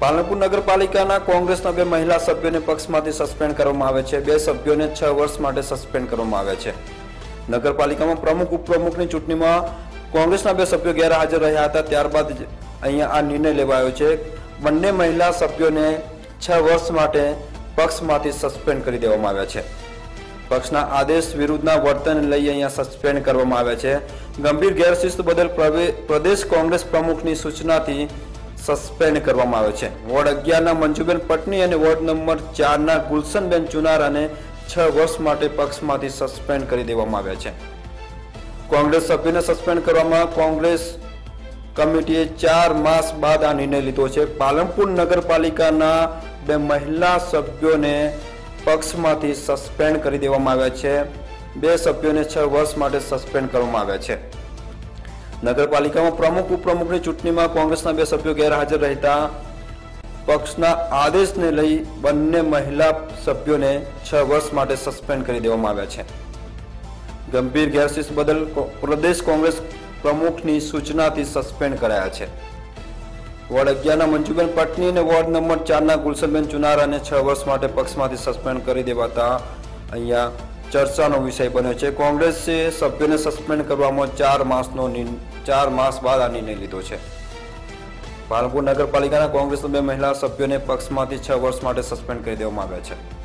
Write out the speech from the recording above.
પાલનપુર નગરપાલિકાના કોંગ્રેસના બે મહિલા સભ્યોને પક્ષમાંથી સસ્પેન્ડ કરવામાં આવે છે. બે સભ્યોને છ વર્ષ માટે સસ્પેન્ડ કરવામાં આવે છે. નગરપાલિકામાં પ્રમુખ, ઉપપ્રમુખની ચૂંટણીમાં કોંગ્રેસના બે સભ્યો ગેરહાજર રહ્યા હતા. ત્યારબાદ અહીંયા આ નિર્ણય લેવાયો છે. બંને મહિલા સભ્યોને છ વર્ષ માટે પક્ષમાંથી સસ્પેન્ડ કરી દેવામાં આવ્યા છે. પક્ષના આદેશ વિરુદ્ધના વર્તન લઈ અહીંયા સસ્પેન્ડ કરવામાં આવ્યા છે. ગંભીર ગેરશિસ્ત બદલ પ્રદેશ કોંગ્રેસ પ્રમુખની સૂચનાથી સસ્પેન્ડ કરવામાં આવે છે. વોર્ડ અગિયારના મંજુબેન પટની અને વોર્ડ નંબર ચારના ગુલશનબેન ચુનારાને છ વર્ષ માટે પક્ષમાંથી સસ્પેન્ડ કરી દેવામાં આવ્યા છે. કોંગ્રેસ સભ્યને સસ્પેન્ડ કરવામાં કોંગ્રેસ કમિટીએ ચાર માસ બાદ આ નિર્ણય લીધો છે. પાલનપુર નગરપાલિકાના બે મહિલા સભ્યોને પક્ષમાંથી સસ્પેન્ડ કરી દેવામાં આવ્યા છે. બે સભ્યોને છ વર્ષ માટે સસ્પેન્ડ કરવામાં આવ્યા છે. નગરપાલિકામાં પ્રમુખ, ઉપપ્રમુખની ચૂંટણીમાં કોંગ્રેસના બે સભ્યો ગેરહાજર રહેતા પક્ષના આદેશને લઈ બંને મહિલા સભ્યોને છ વર્ષ માટે સસ્પેન્ડ કરી દેવામાં આવ્યા છે. ગંભીર ગેરશિસ્ત બદલ પ્રદેશ કોંગ્રેસ પ્રમુખની સૂચનાથી સસ્પેન્ડ કરાયા છે. વોર્ડ અગિયારના મંજુબેન પટની અને વોર્ડ નંબર ચારના ગુલશનબેન ચુનારાને છ વર્ષ માટે પક્ષમાંથી સસ્પેન્ડ કરી દેવાતા અહીંયા ચર્ચાનો વિષય બન્યો છે. કોંગ્રેસે સભ્યોને સસ્પેન્ડ કરવામાં ચાર માસનો ચાર માસ બાદ આ નિર્ણય લીધો છે. પાલનપુર નગરપાલિકાના કોંગ્રેસના બે મહિલા સભ્યોને પક્ષમાંથી છ વર્ષ માટે સસ્પેન્ડ કરી દેવામાં આવ્યા છે.